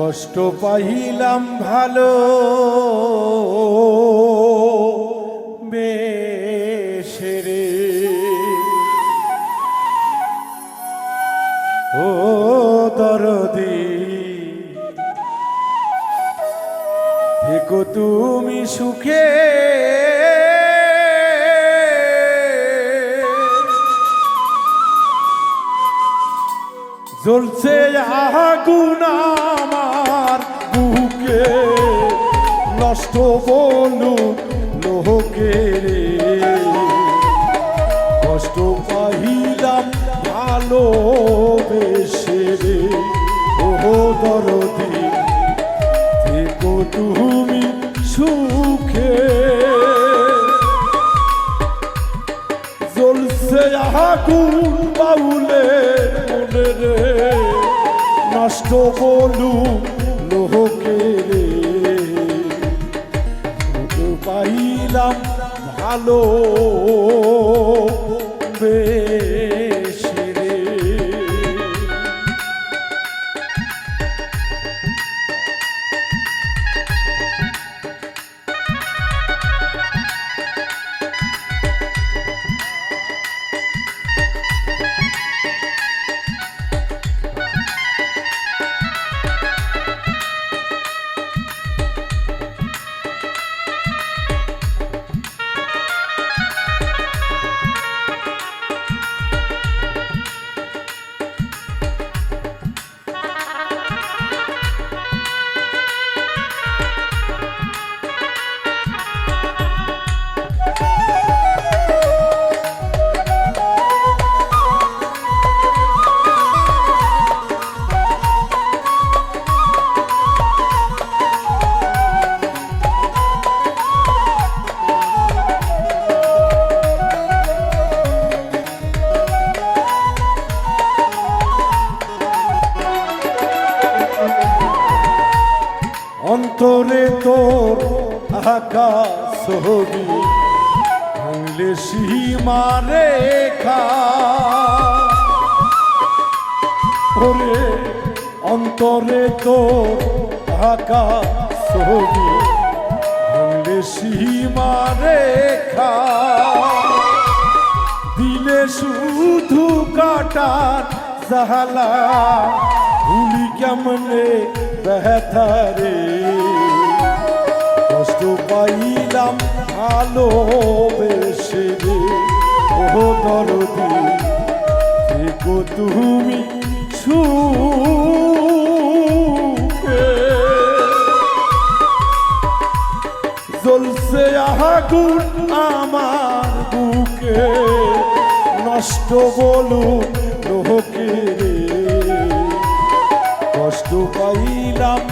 কষ্ট পাইলাম ভালো। বেশেরে ও দরদি থেকো তুমি সুখে। জ্বলছে আগুন আমার বুকে। নষ্ট বলু নষ্ট বলু লোহকে পাইলাম ভালো বেশি। অন্তরে তোর আকাশ ছবি ভাঙলে সীমা রেখা। ওরে অন্তরে তোর আকাশ ছবি ভাঙলে সীমা রেখা। দিলে শুধু কাটার জাহালা, ভুলি কেমনে কষ্ট পাইলাম ভালো বেশে ও দরদি দেখো তুমি সুখে। জ্বলছে আগুন আমার বুকে, নষ্ট বলু লোকে কষ্ট পাইলাম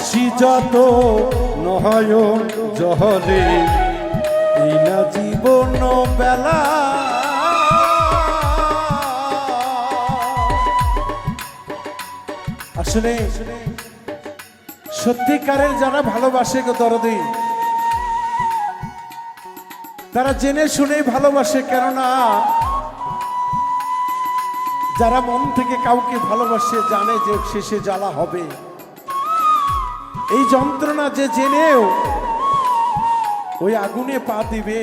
হাসি যত নয়ন জহরে, এই না জীবন বেলা। আসলে সত্যিকারের যারা ভালোবাসে গো দরদি, তারা জেনে শুনে ভালোবাসে, কেননা যারা মন থেকে কাউকে ভালোবাসে, জানে যে শেষে জ্বালা হবে। এই যন্ত্রণা যে জেনেও ওই আগুনে পা দিবে।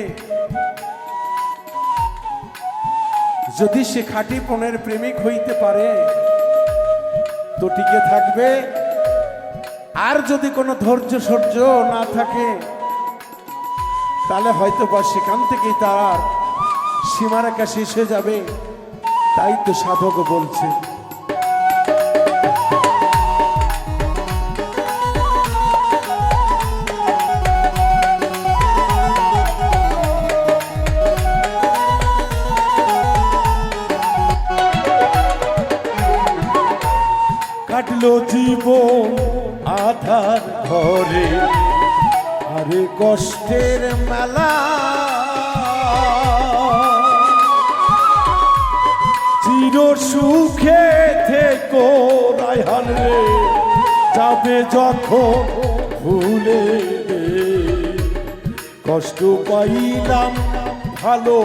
যদি সে খাঁটি পনেরো প্রেমিক হইতে পারে, তো টিকে থাকবে। আর যদি কোনো ধৈর্য সহ্য না থাকে, তাহলে হয়তো বা সেখান থেকেই তার সীমারেখা শেষ হয়ে যাবে। তাই তো সাধক বলছে। জীবন আধার ঘরে। আরে কষ্টের মেলা। চির সুখে থেকো রায়হান রে, যাবে যখন ভুলে কষ্ট পাইলাম ভালো।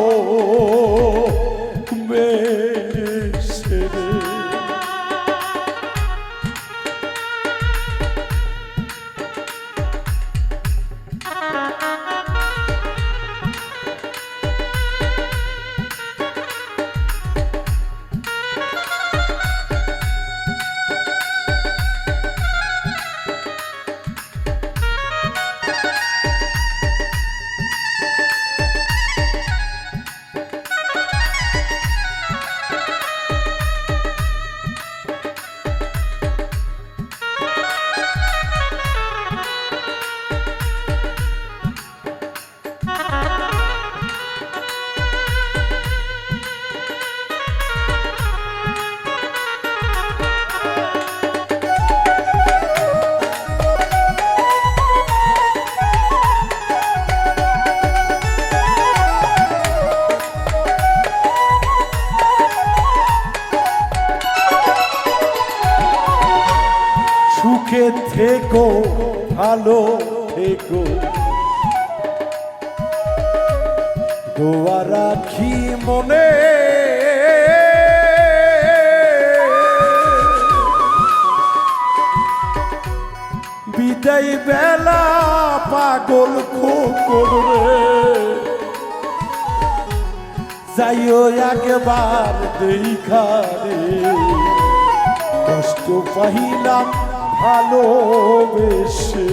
ভালো থেকো দোয়া রাখি মনে। বিদায় বেলা পাগল খোকর যাইও একবার দেখা রে। কষ্ট পাইলাম ভালোবেসে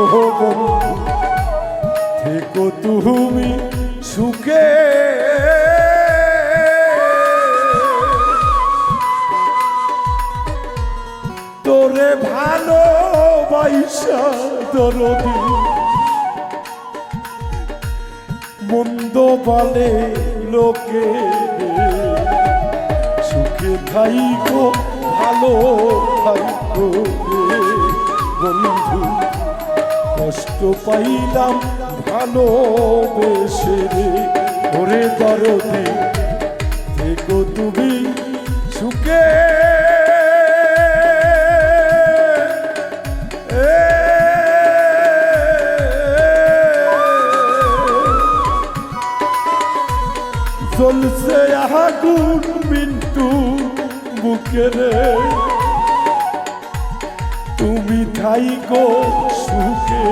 ও বন্ধু থেকো তুমি সুখে। তোরে ভালো বাইসা দরদি। মন্দ বলে লোকে সুখে থাইকো, ভালো থাইকো। কষ্ট পাইলাম ভালো বেশে রে ওরে দরদে, থেকো তুমি সুখে। চলছে আগুন মিন্টু বুকে রে তুমি থাইকো সুখে।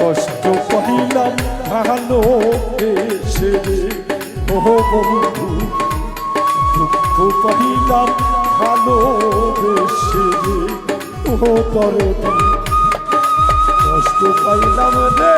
কষ্ট পাইলাম ভালো এসে ও বন্ধু, দুঃখ পাইলাম ভালো বেশে ও দরদি, কষ্ট পাইলাম রে।